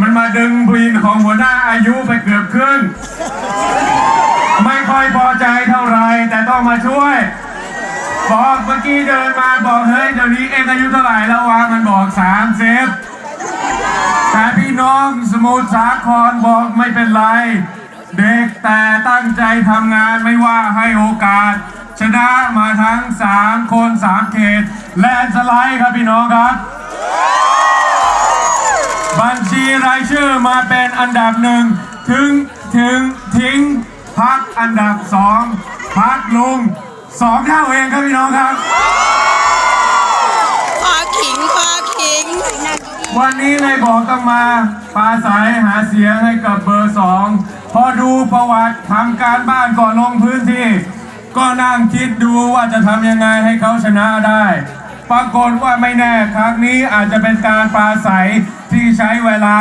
มันมาดึงบินของหัวหน้าอายุไปเกือบครึ่งไม่ค่อยพอใจเท่าไรแต่ต้องมาช่วย บอกเมื่อกี้เดินมาบอกเฮ้ยเดี๋ยวนี้เองอายุเท่าไหร่แล้ววะมันบอกสามสิบแต่พี่น้องสมุทรสาครบอกไม่เป็นไร เด็กแต่ตั้งใจทำงานไม่ว่าให้โอกาส ชนะมาทั้ง3คน3เขตแลนสไลด์ครับพี่น้องครับ รายชื่อมาเป็นอันดับหนึ่งถึงถึงทิ้งพักอันดับสองพักลุงสองเท่าเองครับพี่น้องครับ พอขิงพอขิงวันนี้เลยบอกต้องมาปราศัยหาเสียงให้กับเบอร์สองพอดูประวัติทำการบ้านก่อนลงพื้นที่ ก็นั่งคิดดูว่าจะทำยังไงให้เขาชนะได้ ปรากฏว่าไม่แน่ครั้งนี้อาจจะเป็นการปราศัยที่ใช้เวลา